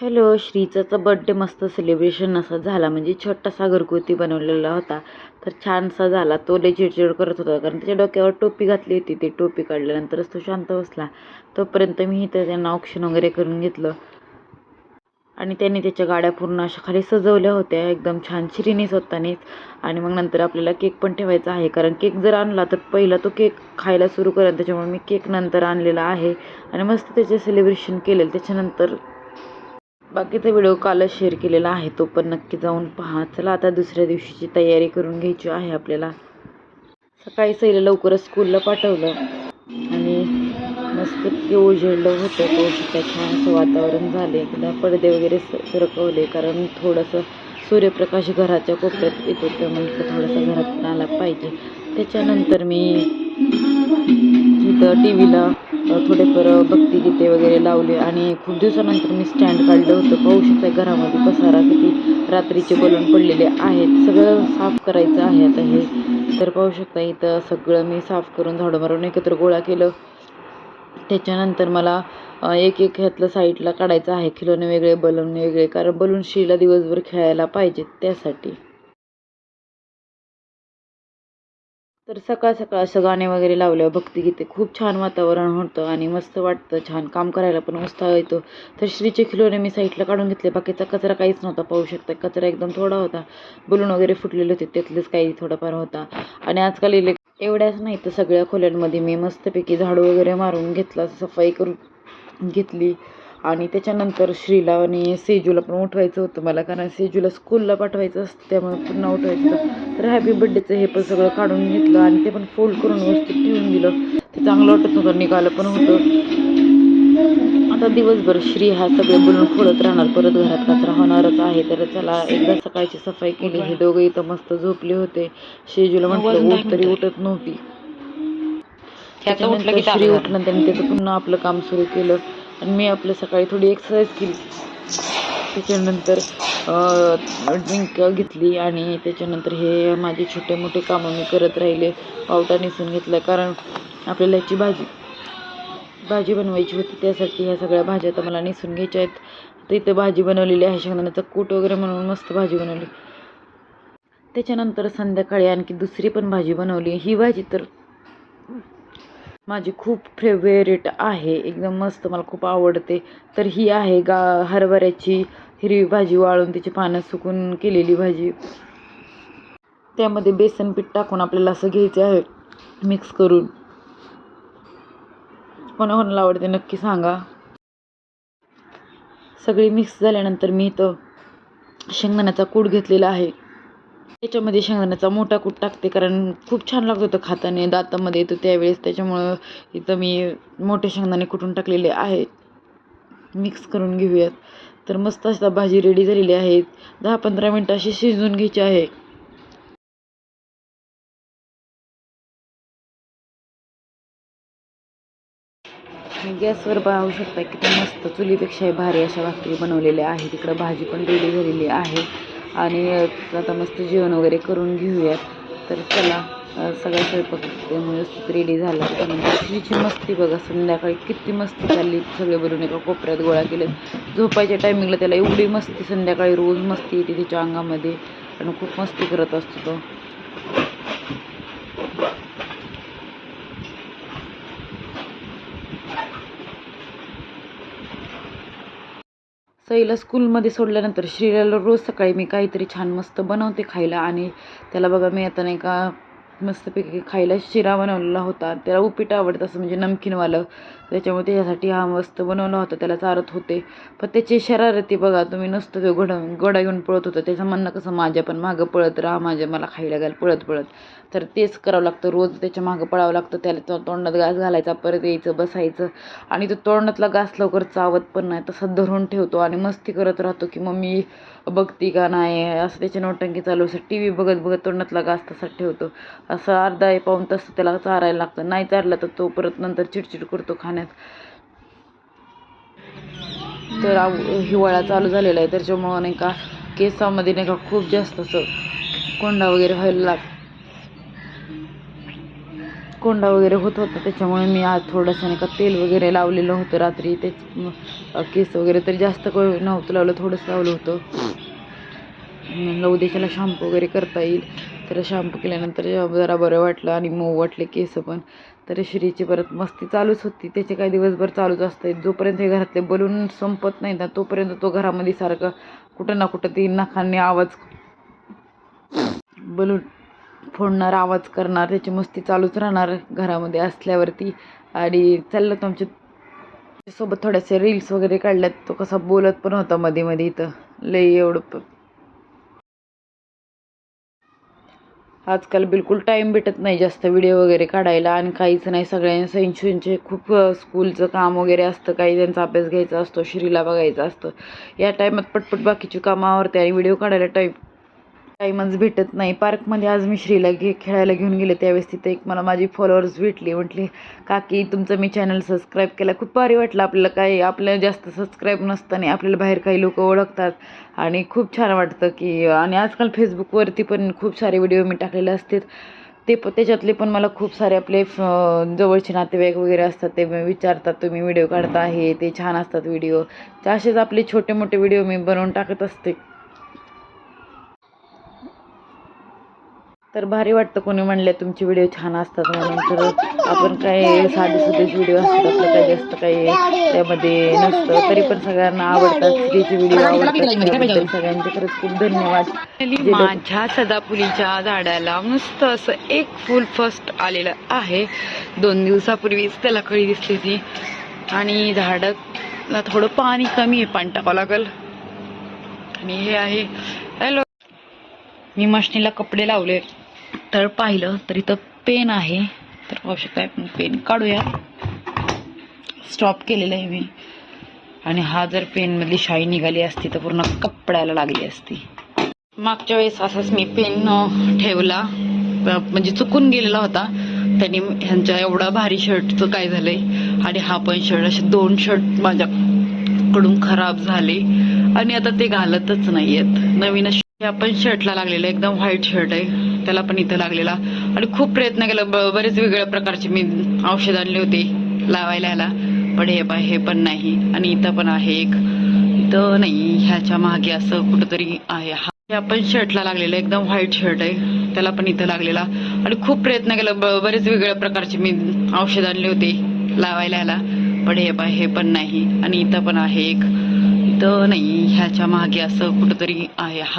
Hello श्रीचाचा birthday मस्त celebration असा झाला. म्हणजे छोटासा घरगुती बनवलेला होता. तर छानसा झाला. तो लय चिडचिड करत होता. कारण त्याच्या डोक्यावर टोपी घातली होती. ती टोपी काढल्यानंतरच तो शांत बसला. तोपर्यंत मी इथं त्यांना ऑप्शन वगैरे करून घेतलं. आणि त्यांनी त्याच्या गाड्या पूर्ण अशा खाली सजवल्या होत्या. एकदम छान श्रीनी स्वतःनेच. आणि मग नंतर आपल्याला केक पण ठेवायचा आहे. कारण केक जर आणला तर पहिला तो केक खायला सुरू करेल. त्याच्यामुळे मी केक नंतर आणलेला आहे. आणि मस्त त्याचे सेलिब्रेशन केलेलं. त्याच्यानंतर बाकीचा व्हिडिओ कालच शेअर केलेला आहे तो पण नक्की जाऊन पहा. चला आता दुसऱ्या दिवशीची तयारी करून घ्यायची आहे आपल्याला. सकाळी सैला लवकरच स्कूलला पाठवलं आणि मस्त उजेडलं होतं पावसाचं छान असं वातावरण झाले. एकदा पडदे वगैरे स सरकवले कारण थोडंसं सूर्यप्रकाश घराच्या कोपऱ्यात येतो त्यामुळे थोडंसं थोडासा घरात आला पाहिजे. त्याच्यानंतर मी तिथं टी व्हीला थोडेफार भक्तिगीते वगैरे लावले आणि खूप दिवसानंतर मी स्टँड काढलं होतं. पाहू शकता घरामध्ये पसारा किती रात्रीचे बलून पडलेले आहेत. सगळं साफ करायचं आहे आता हे. तर पाहू शकता इथं सगळं मी साफ करून झाडं मारून एकत्र गोळा केलं. त्याच्यानंतर मला एक एक ह्यातलं साईडला काढायचं आहे. खिलोने वेगळे बलून वेगळे. कारण बलून शिला दिवसभर खेळायला पाहिजेत त्यासाठी. तर सकाळ सकाळ असं गाणे वगैरे लावल्यावर भक्तिगीते खूप छान वातावरण होतं आणि मस्त वाटतं छान. काम करायला पण उत्साह येतो. तर श्रीचे खिलोने मी साईडला काढून घेतले. बाकीचा कचरा काहीच नव्हता पाहू शकता. कचरा एकदम थोडा होता. बलून वगैरे फुटलेले होते त्यातलेच काही थोडाफार होता. आणि आजकाल इले एवढ्याच नाही तर सगळ्या खोल्यांमध्ये मी मस्तपैकी झाडू वगैरे मारून घेतला सफाई करून घेतली. आणि त्याच्यानंतर श्रीला आणि सेजूला पण उठवायचं होतं मला कारण सेजूला स्कूलला पाठवायचं असतं त्यामुळे पुन्हा उठवायचं तर हॅपी बड्डेचं हे पण सगळं काढून घेतलं आणि ते पण फोल्ड करून व्यवस्थित ठेवून दिलं. ते चांगलं वाटत नव्हतं निघालं पण होतं. आता दिवसभर श्री हा सगळे बोलून फोडत राहणार परत घरात कचरा होणारच आहे तर चला एकदा सकाळची सफाई केली. हे दोघं इथं मस्त झोपले होते. शेजूला म्हटलं उठ तरी उठत नव्हती. त्याच्यानंतर श्री उठलं त्यांनी त्याचं पुन्हा आपलं काम सुरू केलं. आणि मी आपलं सकाळी थोडी एक्सरसाइज केली. त्याच्यानंतर ड्रिंक घेतली आणि त्याच्यानंतर हे माझे छोटे मोठे कामं मी करत राहिले. पावटा निसून घेतला कारण आपल्याला याची भाजी भाजी बनवायची होती. त्यासाठी ह्या सगळ्या भाज्या तर मला निसून घ्यायच्या आहेत. तर भाजी बनवलेली आहे. शेंगदाण्याचा कूट वगैरे म्हणून मस्त भाजी बनवली. त्याच्यानंतर संध्याकाळी आणखी दुसरी पण भाजी बनवली. ही भाजी तर माझी खूप फेवरेट आहे. एकदम मस्त मला खूप आवडते. तर ही आहे गा हरभऱ्याची हिरवी भाजी वाळून तिची पानं सुकून केलेली भाजी. त्यामध्ये बेसन पीठ टाकून आपल्याला असं घ्यायचं आहे मिक्स करून. कोणा कोणाला आवडते नक्की सांगा. सगळी मिक्स झाल्यानंतर मी इथं शेंगदाण्याचा कूट घेतलेला आहे. त्याच्यामध्ये शेंगदाण्याचा मोठा कूट टाकते कारण खूप छान लागत होतं खाताने दातामध्ये येतो त्यावेळेस त्याच्यामुळं इथं मी मोठे शेंगदाणे कुटून टाकलेले आहेत. मिक्स करून घेऊयात. तर मस्त असा भाजी रेडी झालेली आहे दहा पंधरा मिनटं अशी शिजवून घ्यायची आहे. गॅसवर पाहू शकता किती मस्त चुलीपेक्षा भारी अशा भाकरी बनवलेल्या आहेत. तिकडं भाजी पण रेडी झालेली आहे. आणि आता मस्त जेवण वगैरे करून घेऊयात. तर चला सगळा स्वयंपाक व्यवस्थित रेडी झाला. त्यानंतर श्रीची मस्ती बघा संध्याकाळी किती मस्ती चालली. सगळे भरून एका कोपऱ्यात गोळा केले. झोपायच्या टायमिंगला त्याला एवढी मस्ती संध्याकाळी रोज मस्ती येते तिच्या अंगामध्ये. आणि खूप मस्ती करत असतो तो. सईला स्कूलमध्ये सोडल्यानंतर श्रीला रोज सकाळी मी काहीतरी छान मस्त बनवते खायला आणि त्याला बघा मी आता नाही का मस्तपैकी खायला शिरा बनवलेला होता. त्याला उपीट आवडतं असं म्हणजे नमकीनवालं. त्याच्यामुळे त्याच्यासाठी हा मस्त बनवला होता. त्याला चारत होते. पण त्याची शरारती बघा तुम्ही नसतं ते घड गोडा घेऊन पळत होतं. त्याचं म्हणणं कसं माझ्या पण मागं पळत राहा माझ्या मला खायला घाल पळत पळत. तर तेच करावं लागतं. रोज त्याच्या मागं पळावं लागतं. त्याला तो तोंडात घास घालायचा परत यायचं बसायचं. आणि तो तोंडातला घास लवकर चावत पण नाही. तसं धरून ठेवतो आणि मस्ती करत राहतो की मम्मी बघती का नाही असं त्याची नोटंकी चालू असं टी व्ही बघत बघत तोंडातला घास तसा ठेवतो. असं अर्धा एक पाऊन तास त्याला चारायला लागतं. नाही चारलं तर तो परत नंतर चिडचिड करतो खाण्यात. तर हिवाळा चालू झालेला आहे. त्याच्यामुळं नाही का केसामध्ये नाही का खूप जास्त असं कोंडा वगैरे व्हायला लाग कोंडा वगैरे होत होता त्याच्यामुळे मी आज थोडंसं नाही का तेल वगैरे लावलेलं होतं रात्री. तेच केस वगैरे तरी जास्त काही नव्हतं लावलं थोडंसं लावलं होतं. म्हणलं उद्याच्याला शॅम्पू वगैरे करता येईल. तर शॅम्पू केल्यानंतर जरा बरं वाटलं आणि मऊ वाटले केस पण तर श्रीची परत मस्ती चालूच होती. त्याचे काही दिवसभर चालूच असते जोपर्यंत हे घरातले बलून संपत नाही ना तोपर्यंत तो घरामध्ये सारखं कुठं ना कुठं ती नखांनी आवाज बलून फोडणार आवाज करणार त्याची मस्ती चालूच राहणार घरामध्ये असल्यावरती. आणि चाललं तर आमच्यासोबत थोड्याशा रील्स वगैरे काढल्यात. तो कसा बोलत पण होता मध्ये मध्ये इथं. लई एवढं आजकाल बिलकुल टाईम भेटत नाही जास्त व्हिडिओ वगैरे काढायला. आणि काहीच नाही. सगळ्यांना सैनशूनचे खूप स्कूलचं काम वगैरे असतं. काही त्यांचा अभ्यास घ्यायचा असतो. श्रीला बघायचा असतं. या टायमात पटपट बाकीची कामं आणि व्हिडिओ काढायला टाईम टाईमच भेटत नाही. पार्कमध्ये आज मी श्रीला घे खेळायला घेऊन गेले. त्यावेळेस तिथे एक मला माझी फॉलोअर्स भेटली. म्हटली काकी तुमचं मी चॅनल सबस्क्राईब केला. खूप भारी वाटलं आपल्याला काही आपल्याला जास्त सबस्क्राईब नसताना आपल्याला बाहेर काही लोक ओळखतात. आणि खूप छान वाटतं की आणि आजकाल फेसबुकवरती पण खूप सारे व्हिडिओ मी टाकलेले असतात. ते प त्याच्यातले पण मला खूप सारे आपले फ- जवळचे नातेवाईक वगैरे असतात. ते विचारतात तुम्ही व्हिडिओ काढता आहे? ते छान असतात व्हिडिओ तर असेच आपले छोटे मोठे व्हिडिओ मी बनवून टाकत असते. तर भारी वाटतं कोणी म्हणले तुमचे व्हिडिओ छान असतात म्हणून. तर आपण काय साधे सुधेच व्हिडिओ असतात आपलं काही जास्त काही त्यामध्ये नसतं. तरी पण सगळ्यांना आवडतात. स्त्रीचे व्हिडिओ आवडतात. सगळ्यांचे खरंच खूप धन्यवाद. माझ्या सदाफुलीच्या झाडाला मस्त असं एक फुल फर्स्ट आलेलं आहे. दोन दिवसापूर्वीच त्याला कळी दिसली ती. आणि झाडाला थोडं पाणी कमी आहे पाणी टाकावं लागेल. आणि हे आहे. हॅलो मी मशनीला कपडे लावले. तर पाहिलं तर इथं पेन आहे. तर पाहू शकता आपण पेन काढूया. स्टॉप केलेलं आहे मी. आणि हा जर पेनमधली शाई निघाली असती तर पूर्ण कपड्याला लागली असती. मागच्या वेळेस असाच मी पेन ठेवला. म्हणजे चुकून गेलेला होता. त्यांनी ह्यांच्या एवढा भारी शर्टचं काय झालंय? आणि हा पण शर्ट असे दोन शर्ट माझ्याकडून खराब झाले. आणि आता ते घालतच नाहीयेत. नवीन असे या पण शर्टला लागलेलं आहे, एकदम व्हाईट शर्ट आहे. त्याला पण इथं लागलेला. आणि खूप प्रयत्न केला. ब- बरेच वेगळ्या प्रकारचे मी औषध आणले होते लावायला ह्याला. पण हे पण हे पण नाही. आणि इथं पण आहे एक. इथं नाही. ह्याच्या मागे असं कुठंतरी आहे. हा. पण शर्टला लागलेलं एकदम व्हाईट शर्ट आहे. त्याला पण इथं लागलेला. आणि खूप प्रयत्न केला. ब- बरेच वेगळ्या प्रकारचे मी औषध आणले होते लावायला ह्याला. पण हे पण हे पण नाही. आणि इथं पण आहे एक. इथं नाही. ह्याच्या मागे असं कुठंतरी आहे. हा.